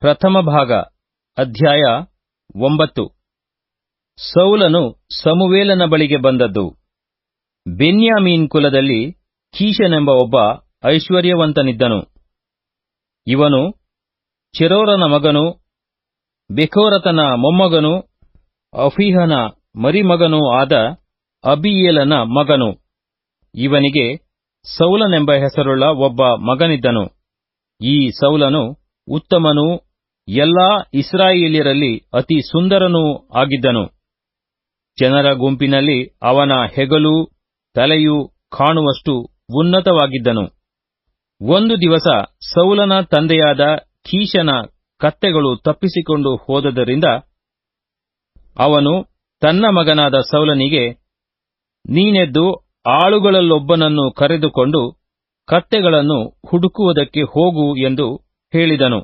ಪ್ರಥಮ ಭಾಗ, ಅಧ್ಯಾಯ ಒಂಬತ್ತು. ಸೌಲನು ಸಮುವೇಲನ ಬಳಿಗೆ ಬಂದದ್ದು. ಬೆನ್ಯಾಮೀನ್ ಕುಲದಲ್ಲಿ ಕೀಶನೆಂಬ ಒಬ್ಬ ಐಶ್ವರ್ಯವಂತನಿದ್ದನು. ಇವನು ಚೆರೋರನ ಮಗನು ಬೆಕೋರತನ ಮೊಮ್ಮಗನು, ಅಫೀಹನ ಮರಿಮಗನೂ ಆದ ಅಬಿಯೇಲನ ಮಗನು. ಇವನಿಗೆ ಸೌಲನೆಂಬ ಹೆಸರುಳ್ಳ ಒಬ್ಬ ಮಗನಿದ್ದನು. ಈ ಸೌಲನು ಉತ್ತಮನೂ ಎಲ್ಲಾ ಇಸ್ರಾಯೇಲ್ಯರಲ್ಲಿ ಅತಿ ಸುಂದರನೂ ಆಗಿದ್ದನು. ಜನರ ಗುಂಪಿನಲ್ಲಿ ಅವನ ಹೆಗಲು, ತಲೆಯು ಕಾಣುವಷ್ಟು ಉನ್ನತವಾಗಿದ್ದನು. ಒಂದು ದಿವಸ ಸೌಲನ ತಂದೆಯಾದ ಕೀಶನ ಕತ್ತೆಗಳು ತಪ್ಪಿಸಿಕೊಂಡು ಹೋದದರಿಂದ ಅವನು ತನ್ನ ಮಗನಾದ ಸೌಲನಿಗೆ, ನೀನೆದ್ದು ಆಳುಗಳಲ್ಲೊಬ್ಬನನ್ನು ಕರೆದುಕೊಂಡು ಕತ್ತೆಗಳನ್ನು ಹುಡುಕುವುದಕ್ಕೆ ಹೋಗು ಎಂದು ಹೇಳಿದನು.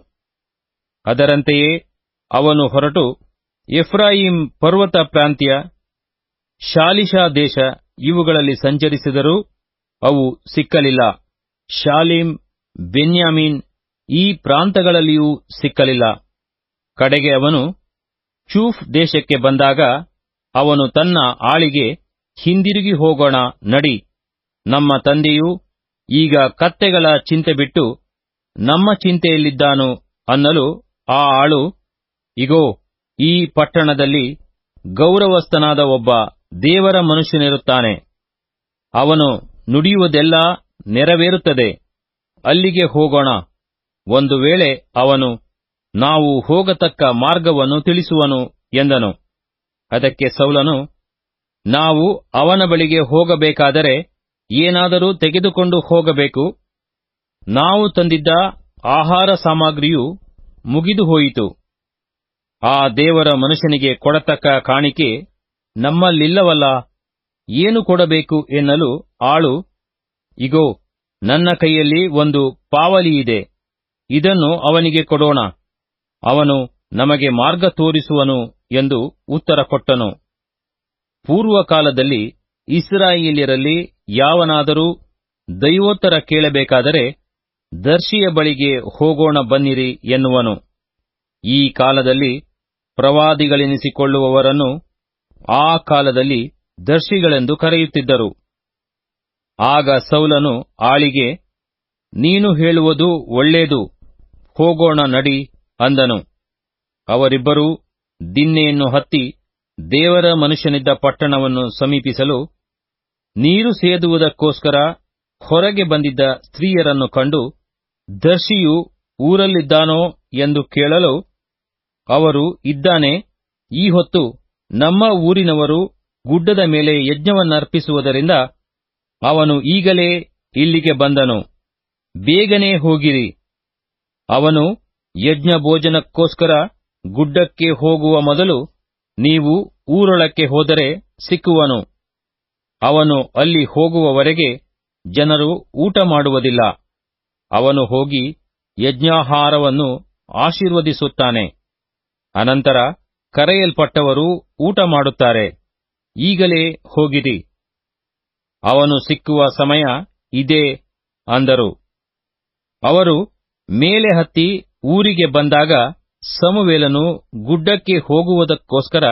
ಅದರಂತೆಯೇ ಅವನು ಹೊರಟು ಎಫ್ರಾಯಿಂ ಪರ್ವತ ಪ್ರಾಂತ್ಯ ಶಾಲಿಶಾ ದೇಶ ಇವುಗಳಲ್ಲಿ ಸಂಚರಿಸಿದರೂ ಅವು ಸಿಕ್ಕಲಿಲ್ಲ. ಶಾಲಿಂ ಬೆನ್ಯಾಮೀನ್ ಈ ಪ್ರಾಂತಗಳಲ್ಲಿಯೂ ಸಿಕ್ಕಲಿಲ್ಲ. ಕಡೆಗೆ ಅವನು ಚೂಫ್ ದೇಶಕ್ಕೆ ಬಂದಾಗ ಅವನು ತನ್ನ ಆಳಿಗೆ, ಹಿಂದಿರುಗಿ ಹೋಗೋಣ, ನಡಿ. ನಮ್ಮ ತಂದೆಯು ಈಗ ಕತ್ತೆಗಳ ಚಿಂತೆ ಬಿಟ್ಟು ನಮ್ಮ ಚಿಂತೆಯಲ್ಲಿದ್ದಾನು ಅನ್ನಲು ಆ ಆಳು, ಇಗೋ, ಈ ಪಟ್ಟಣದಲ್ಲಿ ಗೌರವಸ್ಥನಾದ ಒಬ್ಬ ದೇವರ ಮನುಷ್ಯನಿರುತ್ತಾನೆ. ಅವನು ನುಡಿಯುವುದೆಲ್ಲ ನೆರವೇರುತ್ತದೆ. ಅಲ್ಲಿಗೆ ಹೋಗೋಣ. ಒಂದು ವೇಳೆ ಅವನು, ನಾವು ಹೋಗತಕ್ಕ ಮಾರ್ಗವನ್ನು ತಿಳಿಸುವನು ಎಂದನು. ಅದಕ್ಕೆ ಸೌಲನು, ನಾವು ಅವನ ಬಳಿಗೆ ಹೋಗಬೇಕಾದರೆ ಏನಾದರೂ ತೆಗೆದುಕೊಂಡು ಹೋಗಬೇಕು. ನಾವು ತಂದಿದ್ದ ಆಹಾರ ಸಾಮಗ್ರಿಯು ಮುಗಿದು ಹೋಯಿತು. ಆ ದೇವರ ಮನುಷ್ಯನಿಗೆ ಕೊಡತಕ್ಕ ಕಾಣಿಕೆ ನಮ್ಮಲ್ಲಿಲ್ಲವಲ್ಲ, ಏನು ಕೊಡಬೇಕು ಎನ್ನಲು ಆಳು, ಇಗೋ, ನನ್ನ ಕೈಯಲ್ಲಿ ಒಂದು ಪಾವಲಿಯಿದೆ ಇದನ್ನು ಅವನಿಗೆ ಕೊಡೋಣ. ಅವನು ನಮಗೆ ಮಾರ್ಗ ತೋರಿಸುವನು ಎಂದು ಉತ್ತರ ಕೊಟ್ಟನು. ಪೂರ್ವಕಾಲದಲ್ಲಿ ಇಸ್ರಾಯೇಲ್ಯರಲ್ಲಿ ಯಾವನಾದರೂ ದೈವೋತ್ತರ ಕೇಳಬೇಕಾದರೆ ದರ್ಶಿಯ ಬಳಿಗೆ ಹೋಗೋಣ ಬನ್ನಿರಿ ಎನ್ನುವನು. ಈ ಕಾಲದಲ್ಲಿ ಪ್ರವಾದಿಗಳೆನಿಸಿಕೊಳ್ಳುವವರನ್ನು ಆ ಕಾಲದಲ್ಲಿ ದರ್ಶಿಗಳೆಂದು ಕರೆಯುತ್ತಿದ್ದರು. ಆಗ ಸೌಲನು ಆಳಿಗೆ, ನೀನು ಹೇಳುವುದು ಒಳ್ಳೇದು ಹೋಗೋಣ ನಡಿ ಅಂದನು. ಅವರಿಬ್ಬರೂ ದಿನ್ನೆಯನ್ನು ಹತ್ತಿ ದೇವರ ಮನುಷ್ಯನಿದ್ದ ಪಟ್ಟಣವನ್ನು ಸಮೀಪಿಸಲು ನೀರು ಸೇದುವುದಕ್ಕೋಸ್ಕರ ಹೊರಗೆ ಬಂದಿದ್ದ ಸ್ತ್ರೀಯರನ್ನು ಕಂಡು ದರ್ಶಿಯು ಊರಲ್ಲಿದ್ದಾನೋ ಎಂದು ಕೇಳಲು ಅವರು ಇದ್ದಾನೆ, ಈ ಹೊತ್ತು ನಮ್ಮ ಊರಿನವರು ಗುಡ್ಡದ ಮೇಲೆ ಯಜ್ಞವನ್ನರ್ಪಿಸುವುದರಿಂದ ಅವನು ಈಗಲೇ ಇಲ್ಲಿಗೆ ಬಂದನು. ಬೇಗನೆ ಹೋಗಿರಿ. ಅವನು ಯಜ್ಞ ಭೋಜನಕ್ಕೋಸ್ಕರ ಗುಡ್ಡಕ್ಕೆ ಹೋಗುವ ಮೊದಲು ನೀವು ಊರೊಳಕ್ಕೆ ಹೋದರೆ ಸಿಕ್ಕುವನು. ಅವನು ಅಲ್ಲಿ ಹೋಗುವವರೆಗೆ ಜನರು ಊಟ ಮಾಡುವುದಿಲ್ಲ. ಅವನು ಹೋಗಿ ಯಜ್ಞಾಹಾರವನ್ನು ಆಶೀರ್ವದಿಸುತ್ತಾನೆ. ಅನಂತರ ಕರೆಯಲ್ಪಟ್ಟವರು ಊಟ ಮಾಡುತ್ತಾರೆ. ಈಗಲೇ ಹೋಗಿರಿ. ಅವನು ಸಿಕ್ಕುವ ಸಮಯ ಇದೇ ಅಂದರು. ಅವರು ಮೇಲೆ ಹತ್ತಿ ಊರಿಗೆ ಬಂದಾಗ ಸಮುವೇಲನು ಗುಡ್ಡಕ್ಕೆ ಹೋಗುವುದಕ್ಕೋಸ್ಕರ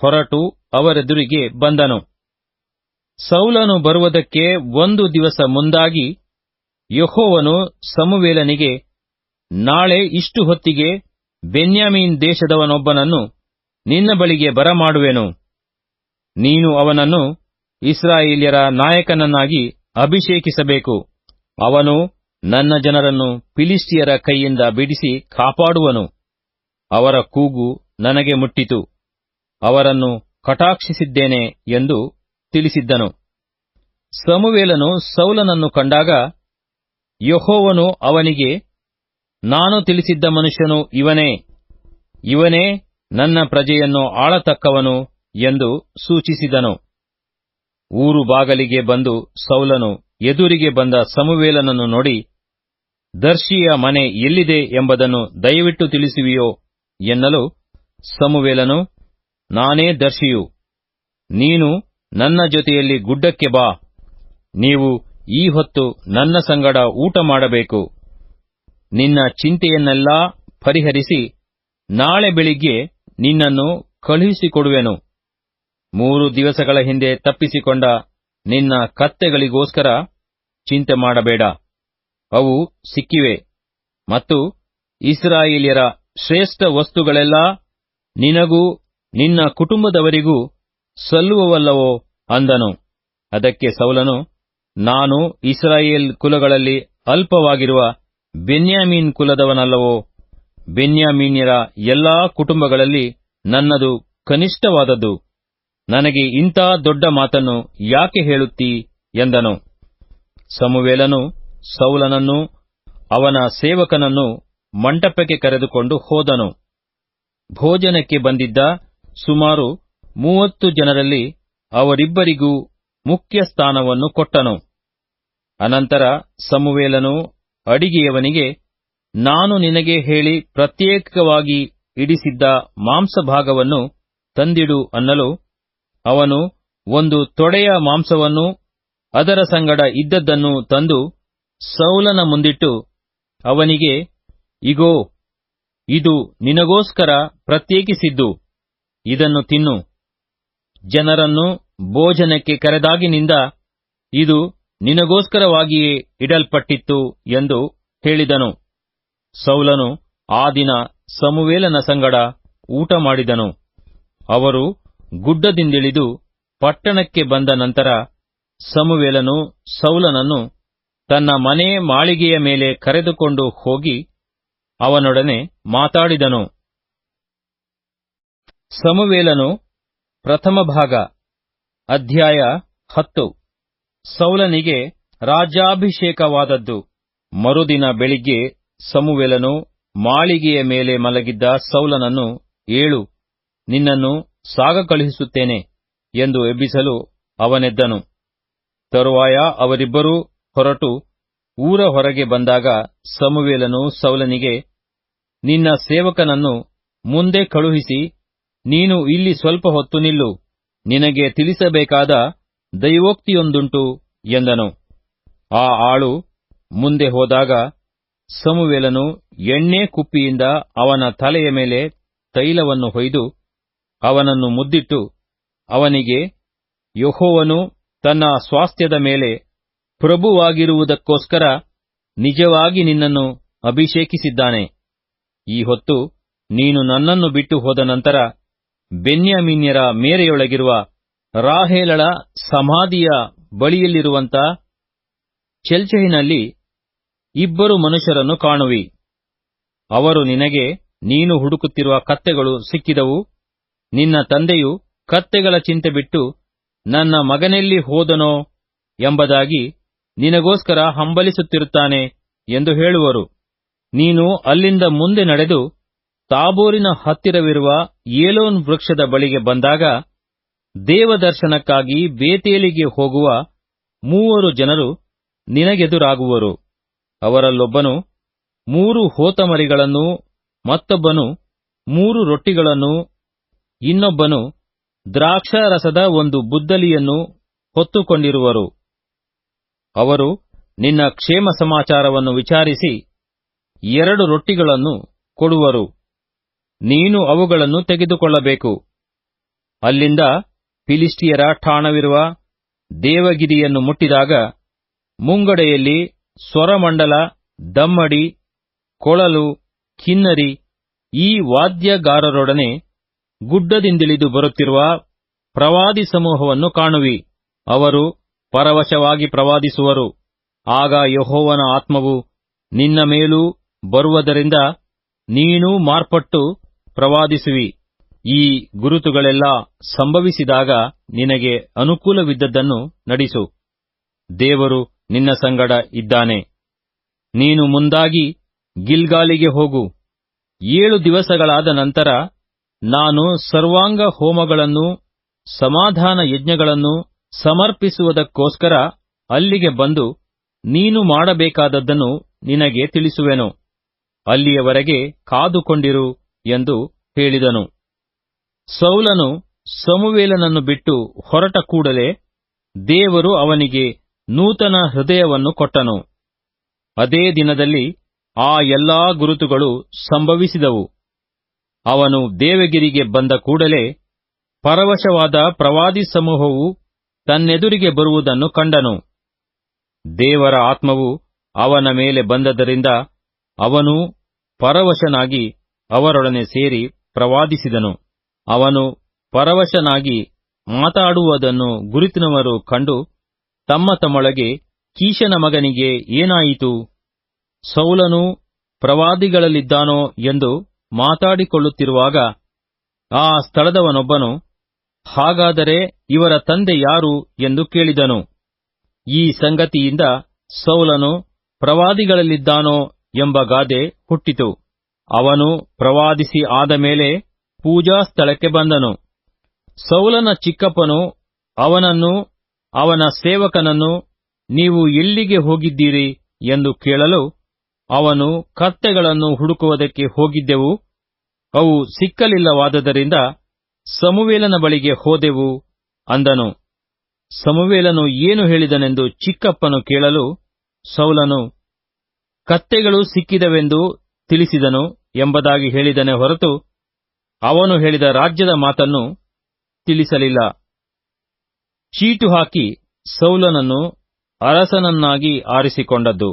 ಹೊರಟು ಅವರೆದುರಿಗೆ ಬಂದನು. ಸೌಲನು ಬರುವುದಕ್ಕೆ ಒಂದು ದಿವಸ ಮುಂದಾಗಿ ಯಹೋವನು ಸಮುವೇಲನಿಗೆ, ನಾಳೆ ಇಷ್ಟು ಹೊತ್ತಿಗೆ ಬೆನ್ಯಾಮೀನ್ ದೇಶದವನೊಬ್ಬನನ್ನು ನಿನ್ನ ಬಳಿಗೆ ಬರಮಾಡುವೆನು. ನೀನು ಅವನನ್ನು ಇಸ್ರಾಯೇಲ್ಯರ ನಾಯಕನನ್ನಾಗಿ ಅಭಿಷೇಕಿಸಬೇಕು. ಅವನು ನನ್ನ ಜನರನ್ನು ಫಿಲಿಸ್ಟಿಯರ ಕೈಯಿಂದ ಬಿಡಿಸಿ ಕಾಪಾಡುವನು. ಅವರ ಕೂಗು ನನಗೆ ಮುಟ್ಟಿತು. ಅವರನ್ನು ಕಟಾಕ್ಷಿಸಿದ್ದೇನೆ ಎಂದು ತಿಳಿಸಿದ್ದನು. ಸಮುವೇಲನು ಸೌಲನನ್ನು ಕಂಡಾಗ ಯಹೋವನು ಅವನಿಗೆ, ನಾನು ತಿಳಿಸಿದ್ದ ಮನುಷ್ಯನು ಇವನೇ ಇವನೇ ನನ್ನ ಪ್ರಜೆಯನ್ನು ಆಳತಕ್ಕವನು ಎಂದು ಸೂಚಿಸಿದನು. ಊರು ಬಾಗಲಿಗೆ ಬಂದು ಸೌಲನು, ಎದುರಿಗೆ ಬಂದ ಸಮುವೇಲನನ್ನು ನೋಡಿ, ದರ್ಶಿಯ ಮನೆ ಎಲ್ಲಿದೆ ಎಂಬುದನ್ನು ದಯವಿಟ್ಟು ತಿಳಿಸುವಿಯೋ ಎನ್ನಲು ಸಮುವೇಲನು, ನಾನೇ ದರ್ಶಿಯು, ನೀನು ನನ್ನ ಜೊತೆಯಲ್ಲಿ ಗುಡ್ಡಕ್ಕೆ ಬಾ, ನೀವು ಈ ಹೊತ್ತು ನನ್ನ ಸಂಗಡ ಊಟ ಮಾಡಬೇಕು. ನಿನ್ನ ಚಿಂತೆಯನ್ನೆಲ್ಲಾ ಪರಿಹರಿಸಿ ನಾಳೆ ಬೆಳಿಗ್ಗೆ ನಿನ್ನನ್ನು ಕಳುಹಿಸಿಕೊಡುವೆನು. ಮೂರು ದಿವಸಗಳ ಹಿಂದೆ ತಪ್ಪಿಸಿಕೊಂಡ ನಿನ್ನ ಕತ್ತೆಗಳಿಗೋಸ್ಕರ ಚಿಂತೆ ಮಾಡಬೇಡ. ಅವು ಸಿಕ್ಕಿವೆ ಮತ್ತು ಇಸ್ರಾಯೇಲಿಯರ ಶ್ರೇಷ್ಠ ವಸ್ತುಗಳೆಲ್ಲ ನಿನಗೂ ನಿನ್ನ ಕುಟುಂಬದವರಿಗೂ ಸಲ್ಲುವವಲ್ಲವೋ ಅಂದನು. ಅದಕ್ಕೆ ಸೌಲನು ನಾನು ಇಸ್ರಾಯೇಲ್ ಕುಲಗಳಲ್ಲಿ ಅಲ್ಪವಾಗಿರುವ ಬೆನ್ಯಾಮೀನ್ ಕುಲದವನಲ್ಲವೋ? ಬೆನ್ಯಾಮೀನ್ಯರ ಎಲ್ಲಾ ಕುಟುಂಬಗಳಲ್ಲಿ ನನ್ನದು ಕನಿಷ್ಠವಾದದ್ದು. ನನಗೆ ಇಂಥ ದೊಡ್ಡ ಮಾತನ್ನು ಯಾಕೆ ಹೇಳುತ್ತೀ? ಎಂದನು. ಸಮುವೇಲನು ಸೌಲನನ್ನು, ಅವನ ಸೇವಕನನ್ನು ಮಂಟಪಕ್ಕೆ ಕರೆದುಕೊಂಡು ಹೋದನು. ಭೋಜನಕ್ಕೆ ಬಂದಿದ್ದ ಸುಮಾರು ಮೂವತ್ತು ಜನರಲ್ಲಿ ಅವರಿಬ್ಬರಿಗೂ ಮುಖ್ಯ ಸ್ಥಾನವನ್ನು ಕೊಟ್ಟನು. ಅನಂತರ ಸಮುವೇಲನು ಅಡಿಗೆಯವನಿಗೆ, ನಾನು ನಿನಗೆ ಹೇಳಿ ಪ್ರತ್ಯೇಕವಾಗಿ ಇಡಿಸಿದ್ದ ಮಾಂಸಭಾಗವನ್ನು ತಂದಿಡು ಅನ್ನಲು, ಅವನು ಒಂದು ತೊಡೆಯ ಮಾಂಸವನ್ನು ಅದರ ಸಂಗಡ ಇದ್ದದ್ದನ್ನು ತಂದು ಸೌಲನ ಮುಂದಿಟ್ಟು ಅವನಿಗೆ, ಇಗೋ, ಇದು ನಿನಗೋಸ್ಕರ ಪ್ರತ್ಯೇಕಿಸಿದ್ದು, ಇದನ್ನು ತಿನ್ನು. ಜನರನ್ನು ಭೋಜನಕ್ಕೆ ಕರೆದಾಗಿನಿಂದ ಇದು ನಿನಗೋಸ್ಕರವಾಗಿಯೇ ಇಡಲ್ಪಟ್ಟಿತ್ತು ಎಂದು ಹೇಳಿದನು. ಸೌಲನು ಆ ದಿನ ಸಮುವೇಲನ ಸಂಗಡ ಊಟ ಮಾಡಿದನು. ಅವರು ಗುಡ್ಡದಿಂದಿಳಿದು ಪಟ್ಟಣಕ್ಕೆ ಬಂದ ನಂತರ ಸಮುವೇಲನು ಸೌಲನನ್ನು ತನ್ನ ಮನೆ ಮಾಳಿಗೆಯ ಮೇಲೆ ಕರೆದುಕೊಂಡು ಹೋಗಿ ಅವನೊಡನೆ ಮಾತಾಡಿದನು. ಸಮುವೇಲನು ಪ್ರಥಮ ಭಾಗ ಅಧ್ಯಾಯ ಹತ್ತು. ಸೌಲನಿಗೆ ರಾಜ್ಯಾಭಿಷೇಕವಾದದ್ದು. ಮರುದಿನ ಬೆಳಿಗ್ಗೆ ಸಮುವೆಲನು ಮಾಳಿಗೆಯ ಮೇಲೆ ಮಲಗಿದ್ದ ಸೌಲನನ್ನು ಏಳು, ನಿನ್ನನ್ನು ಸಾಗ ಕಳುಹಿಸುತ್ತೇನೆ ಎಂದು ಎಬ್ಬಿಸಲು ಅವನೆದ್ದನು. ತರುವಾಯ ಅವರಿಬ್ಬರೂ ಹೊರಟು ಊರ ಹೊರಗೆ ಬಂದಾಗ ಸಮುವೇಲನು ಸೌಲನಿಗೆ, ನಿನ್ನ ಸೇವಕನನ್ನು ಮುಂದೆ ಕಳುಹಿಸಿ, ನೀನು ಇಲ್ಲಿ ಸ್ವಲ್ಪ ಹೊತ್ತು ನಿಲ್ಲು, ನಿನಗೆ ತಿಳಿಸಬೇಕಾದ ದೈವೋಕ್ತಿಯೊಂದುಂಟು ಎಂದನು. ಆ ಆಳು ಮುಂದೆ ಹೋದಾಗ ಸಮುವೆಲನು ಎಣ್ಣೆ ಕುಪ್ಪಿಯಿಂದ ಅವನ ತಲೆಯ ಮೇಲೆ ತೈಲವನ್ನು ಹೊಯ್ದು ಅವನನ್ನು ಮುದ್ದಿಟ್ಟು ಅವನಿಗೆ, ಯಹೋವನು ತನ್ನ ಸ್ವಾಸ್ಥ್ಯದ ಮೇಲೆ ಪ್ರಭುವಾಗಿರುವುದಕ್ಕೋಸ್ಕರ ನಿಜವಾಗಿ ನಿನ್ನನ್ನು ಅಭಿಷೇಕಿಸಿದ್ದಾನೆ. ಈ ಹೊತ್ತು ನೀನು ನನ್ನನ್ನು ಬಿಟ್ಟು ಹೋದ ನಂತರ ಬೆನ್ಯಾಮೀನ್ಯರ ಮೇರೆಯೊಳಗಿರುವ ರಾಹೇಲಳ ಸಮಾಧಿಯ ಬಳಿಯಲ್ಲಿರುವಂತ ಚೆಲ್ಚಹಿನಲ್ಲಿ ಇಬ್ಬರು ಮನುಷ್ಯರನ್ನು ಕಾಣುವಿ. ಅವರು ನಿನಗೆ, ನೀನು ಹುಡುಕುತ್ತಿರುವ ಕತ್ತೆಗಳು ಸಿಕ್ಕಿದವು. ನಿನ್ನ ತಂದೆಯು ಕತ್ತೆಗಳ ಚಿಂತೆ ಬಿಟ್ಟು, ನನ್ನ ಮಗನೆಲ್ಲಿ ಹೋದನೋ ಎಂಬುದಾಗಿ ನಿನಗೋಸ್ಕರ ಹಂಬಲಿಸುತ್ತಿರುತ್ತಾನೆ ಎಂದು ಹೇಳುವರು. ನೀನು ಅಲ್ಲಿಂದ ಮುಂದೆ ನಡೆದು, ತಾಬೋರಿನ ಹತ್ತಿರವಿರುವ ಏಲೋನ್ ವೃಕ್ಷದ ಬಳಿಗೆ ಬಂದಾಗ ದೇವದರ್ಶನಕ್ಕಾಗಿ ಬೇತೇಲಿಗೆ ಹೋಗುವ ಮೂವರು ಜನರು ನಿನಗೆದುರಾಗುವರು. ಅವರಲ್ಲೊಬ್ಬನು ಮೂರು ಹೋತಮರಿಗಳನ್ನು, ಮತ್ತೊಬ್ಬನು ಮೂರು ರೊಟ್ಟಿಗಳನ್ನು, ಇನ್ನೊಬ್ಬನು ದ್ರಾಕ್ಷಾರಸದ ಒಂದು ಬುದ್ದಲಿಯನ್ನು ಹೊತ್ತುಕೊಂಡಿರುವರು. ಅವರು ನಿನ್ನ ಕ್ಷೇಮ ಸಮಾಚಾರವನ್ನು ವಿಚಾರಿಸಿ ಎರಡು ರೊಟ್ಟಿಗಳನ್ನು ಕೊಡುವರು. ನೀನು ಅವುಗಳನ್ನು ತೆಗೆದುಕೊಳ್ಳಬೇಕು. ಅಲ್ಲಿಂದ ಫಿಲಿಸ್ಟಿಯರ ಠಾಣವಿರುವ ದೇವಗಿರಿಯನ್ನು ಮುಟ್ಟಿದಾಗ ಮುಂಗಡೆಯಲ್ಲಿ ಸ್ವರಮಂಡಲ, ದಮ್ಮಡಿ, ಕೊಳಲು, ಕಿನ್ನರಿ ಈ ವಾದ್ಯಗಾರರೊಡನೆ ಗುಡ್ಡದಿಂದಿಳಿದು ಬರುತ್ತಿರುವ ಪ್ರವಾದಿ ಸಮೂಹವನ್ನು ಕಾಣುವಿ. ಅವರು ಪರವಶವಾಗಿ ಪ್ರವಾದಿಸುವರು. ಆಗ ಯಹೋವನ ಆತ್ಮವು ನಿನ್ನ ಮೇಲೂ ಬರುವುದರಿಂದ ನೀನೂ ಮಾರ್ಪಟ್ಟು ಪ್ರವಾದಿಸುವಿ. ಈ ಗುರುತುಗಳೆಲ್ಲ ಸಂಭವಿಸಿದಾಗ ನಿನಗೆ ಅನುಕೂಲವಿದ್ದದ್ದನ್ನು ನಡಿಸು. ದೇವರು ನಿನ್ನ ಸಂಗಡ ಇದ್ದಾನೆ. ನೀನು ಮುಂದಾಗಿ ಗಿಲ್ಗಾಲಿಗೆ ಹೋಗು. ಏಳು ದಿವಸಗಳಾದ ನಂತರ ನಾನು ಸರ್ವಾಂಗ ಹೋಮಗಳನ್ನು, ಸಮಾಧಾನ ಯಜ್ಞಗಳನ್ನು ಸಮರ್ಪಿಸುವುದಕ್ಕೋಸ್ಕರ ಅಲ್ಲಿಗೆ ಬಂದು ನೀನು ಮಾಡಬೇಕಾದದ್ದನ್ನು ನಿನಗೆ ತಿಳಿಸುವೆನು. ಅಲ್ಲಿಯವರೆಗೆ ಕಾದುಕೊಂಡಿರು ಎಂದು ಹೇಳಿದನು. ಸೌಲನು ಸಮುವೇಲನನ್ನು ಬಿಟ್ಟು ಹೊರಟ ಕೂಡಲೇ ದೇವರು ಅವನಿಗೆ ನೂತನ ಹೃದಯವನ್ನು ಕೊಟ್ಟನು. ಅದೇ ದಿನದಲ್ಲಿ ಆ ಎಲ್ಲಾ ಗುರುತುಗಳು ಸಂಭವಿಸಿದವು. ಅವನು ದೇವಗಿರಿಗೆ ಬಂದ ಕೂಡಲೇ ಪರವಶವಾದ ಪ್ರವಾದಿ ಸಮೂಹವು ತನ್ನೆದುರಿಗೆ ಬರುವುದನ್ನು ಕಂಡನು. ದೇವರ ಆತ್ಮವು ಅವನ ಮೇಲೆ ಬಂದದರಿಂದ ಅವನು ಪರವಶನಾಗಿ ಅವರೊಡನೆ ಸೇರಿ ಪ್ರವಾದಿಸಿದನು. ಅವನು ಪರವಶನಾಗಿ ಮಾತಾಡುವುದನ್ನು ಗುರುತಿನವರು ಕಂಡು ತಮ್ಮ ತಮ್ಮೊಳಗೆ ಕೀಶನ ಮಗನಿಗೆ ಏನಾಯಿತು? ಸೌಲನು ಪ್ರವಾದಿಗಳಲ್ಲಿದ್ದಾನೋ ಎಂದು ಮಾತಾಡಿಕೊಳ್ಳುತ್ತಿರುವಾಗ ಆ ಸ್ಥಳದವನೊಬ್ಬನು, ಹಾಗಾದರೆ ಇವರ ತಂದೆ ಯಾರು ಎಂದು ಕೇಳಿದನು. ಈ ಸಂಗತಿಯಿಂದ ಸೌಲನು ಪ್ರವಾದಿಗಳಲ್ಲಿದ್ದಾನೋ ಎಂಬ ಗಾದೆ ಹುಟ್ಟಿತು. ಅವನು ಪ್ರವಾದಿಸಿ ಆದ ಮೇಲೆ ಪೂಜಾ ಸ್ಥಳಕ್ಕೆ ಬಂದನು. ಸೌಲನ ಚಿಕ್ಕಪ್ಪನು ಅವನನ್ನು, ಅವನ ಸೇವಕನನ್ನು, ನೀವು ಎಲ್ಲಿಗೆ ಹೋಗಿದ್ದೀರಿ ಎಂದು ಕೇಳಲು ಅವನು ಕತ್ತೆಗಳನ್ನು ಹುಡುಕುವುದಕ್ಕೆ ಹೋಗಿದ್ದೆವು. ಅವು ಸಿಕ್ಕಲಿಲ್ಲವಾದದರಿಂದ ಸಮುವೇಲನ ಬಳಿಗೆ ಹೋದೆವು ಅಂದನು. ಸಮುವೇಲನು ಏನು ಹೇಳಿದನೆಂದು ಚಿಕ್ಕಪ್ಪನು ಕೇಳಲು ಸೌಲನು, ಕತ್ತೆಗಳು ಸಿಕ್ಕಿದವೆಂದು ತಿಳಿಸಿದನು ಎಂಬುದಾಗಿ ಹೇಳಿದನೆ ಹೊರತು ಅವನು ಹೇಳಿದ ರಾಜ್ಯದ ಮಾತನ್ನು ತಿಳಿಸಲಿಲ್ಲ. ಚೀಟು ಹಾಕಿ ಸೌಲನನ್ನು ಅರಸನನ್ನಾಗಿ ಆರಿಸಿಕೊಂಡದ್ದು.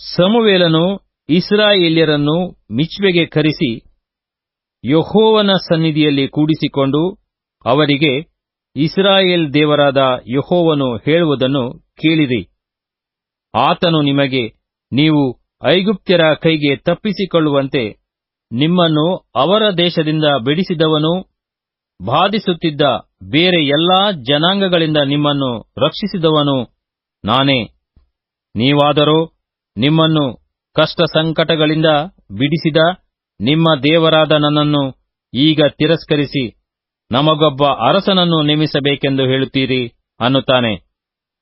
ಸಮುವೇಲನು ಇಸ್ರಾಯೇಲ್ಯರನ್ನು ಮಿಚ್ವೆಗೆ ಕರೆಸಿ ಯಹೋವನ ಸನ್ನಿಧಿಯಲ್ಲಿ ಕೂಡಿಸಿಕೊಂಡು ಅವರಿಗೆ ಇಸ್ರಾಯೇಲ್ ದೇವರಾದ ಯಹೋವನು ಹೇಳುವುದನ್ನು ಕೇಳಿರಿ. ಆತನು ನಿಮಗೆ ನೀವು ಐಗುಪ್ತ್ಯರ ಕೈಗೆ ತಪ್ಪಿಸಿಕೊಳ್ಳುವಂತೆ ನಿಮ್ಮನ್ನು ಅವರ ದೇಶದಿಂದ ಬಿಡಿಸಿದವನು, ಬಾಧಿಸುತ್ತಿದ್ದ ಬೇರೆ ಎಲ್ಲಾ ಜನಾಂಗಗಳಿಂದ ನಿಮ್ಮನ್ನು ರಕ್ಷಿಸಿದವನು ನಾನೇ. ನೀವಾದರೂ ನಿಮ್ಮನ್ನು ಕಷ್ಟ ಸಂಕಟಗಳಿಂದ ಬಿಡಿಸಿದ ನಿಮ್ಮ ದೇವರಾದ ನನ್ನನ್ನು ಈಗ ತಿರಸ್ಕರಿಸಿ ನಮಗೊಬ್ಬ ಅರಸನನ್ನು ನೇಮಿಸಬೇಕೆಂದು ಹೇಳುತ್ತೀರಿ ಅನ್ನುತ್ತಾನೆ.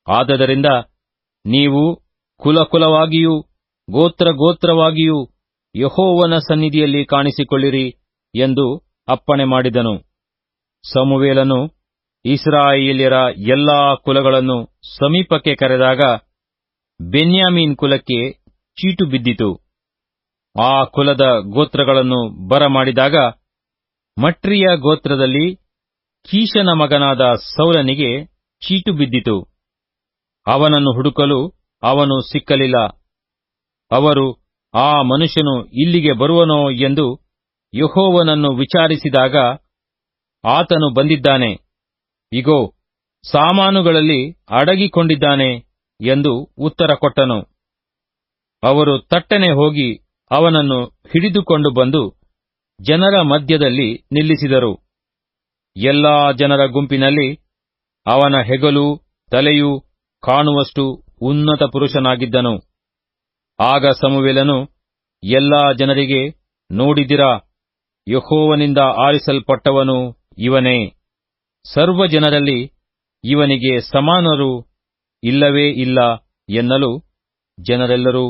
ಆದದರಿಂದ ನೀವು ಕುಲಕುಲವಾಗಿಯೂ ಗೋತ್ರ ಗೋತ್ರವಾಗಿಯೂ ಯಹೋವನ ಸನ್ನಿಧಿಯಲ್ಲಿ ಕಾಣಿಸಿಕೊಳ್ಳಿರಿ ಎಂದು ಅಪ್ಪಣೆ ಮಾಡಿದನು. ಸಮುವೇಲನು ಇಸ್ರಾಯೇಲ್ಯರ ಎಲ್ಲಾ ಕುಲಗಳನ್ನು ಸಮೀಪಕ್ಕೆ ಕರೆದಾಗ ಬೆನ್ಯಾಮೀನ್ ಕುಲಕ್ಕೆ ಚೀಟು ಬಿದ್ದಿತು. ಆ ಕುಲದ ಗೋತ್ರಗಳನ್ನು ಬರಮಾಡಿದಾಗ ಮಟ್ರಿಯ ಗೋತ್ರದಲ್ಲಿ ಕೀಶನ ಮಗನಾದ ಸೌಲನಿಗೆ ಚೀಟು ಬಿದ್ದಿತು. ಅವನನ್ನು ಹುಡುಕಲು ಅವನು ಸಿಕ್ಕಲಿಲ್ಲ. ಅವರು ಆ ಮನುಷ್ಯನು ಇಲ್ಲಿಗೆ ಬರುವನೋ ಎಂದು ಯಹೋವನನ್ನು ವಿಚಾರಿಸಿದಾಗ ಆತನು ಬಂದಿದ್ದಾನೆ, ಇಗೋ, ಸಾಮಾನುಗಳಲ್ಲಿ ಅಡಗಿಕೊಂಡಿದ್ದಾನೆ ಎಂದು ಉತ್ತರ ಕೊಟ್ಟನು. ಅವರು ತಟ್ಟನೆ ಹೋಗಿ ಅವನನ್ನು ಹಿಡಿದುಕೊಂಡು ಬಂದು ಜನರ ಮಧ್ಯದಲ್ಲಿ ನಿಲ್ಲಿಸಿದರು. ಎಲ್ಲಾ ಜನರ ಗುಂಪಿನಲ್ಲಿ ಅವನ ಹೆಗಲು, ತಲೆಯು ಕಾಣುವಷ್ಟು ಉನ್ನತ ಪುರುಷನಾಗಿದ್ದನು. ಆಗ ಸಮುವೆಲನು, ಎಲ್ಲಾ ಜನರಿಗೆ, ನೋಡಿದಿರಾ, ಯಹೋವನಿಂದ ಆರಿಸಲ್ಪಟ್ಟವನು ಇವನೇ. ಸರ್ವ ಜನರಲ್ಲಿ ಇವನಿಗೆ ಸಮಾನರು ಇಲ್ಲವೇ ಇಲ್ಲ ಎನ್ನಲು ಜನರೆಲ್ಲರೂ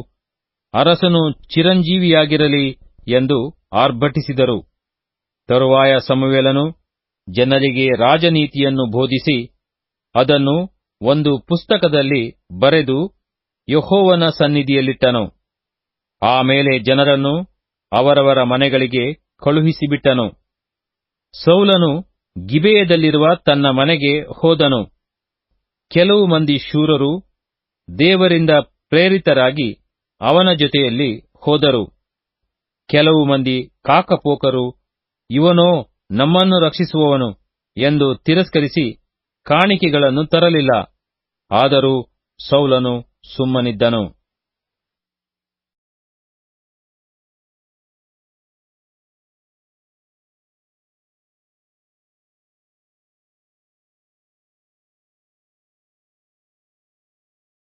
ಅರಸನು ಚಿರಂಜೀವಿಯಾಗಿರಲಿ ಎಂದು ಆರ್ಭಟಿಸಿದರು. ತರುವಾಯ ಸಮುವೆಲನು ಜನರಿಗೆ ರಾಜನೀತಿಯನ್ನು ಬೋಧಿಸಿ ಅದನ್ನು ಒಂದು ಪುಸ್ತಕದಲ್ಲಿ ಬರೆದು ಯಹೋವನ ಸನ್ನಿಧಿಯಲ್ಲಿಟ್ಟನು. ಆಮೇಲೆ ಜನರನ್ನು ಅವರವರ ಮನೆಗಳಿಗೆ ಕಳುಹಿಸಿಬಿಟ್ಟನು. ಸೌಲನು ಗಿಬೆಯದಲ್ಲಿರುವ ತನ್ನ ಮನೆಗೆ ಹೋದನು. ಕೆಲವು ಮಂದಿ ಶೂರರು ದೇವರಿಂದ ಪ್ರೇರಿತರಾಗಿ ಅವನ ಜೊತೆಯಲ್ಲಿ ಹೋದರು. ಕೆಲವು ಮಂದಿ ಕಾಕಪೋಕರು, ಇವನೋ, ನಮ್ಮನ್ನು ರಕ್ಷಿಸುವವನು ಎಂದು ತಿರಸ್ಕರಿಸಿ ಕಾಣಿಕೆಗಳನ್ನು ತರಲಿಲ್ಲ. ಆದರೂ ಸೌಲನು ಸುಮ್ಮನಿದ್ದನು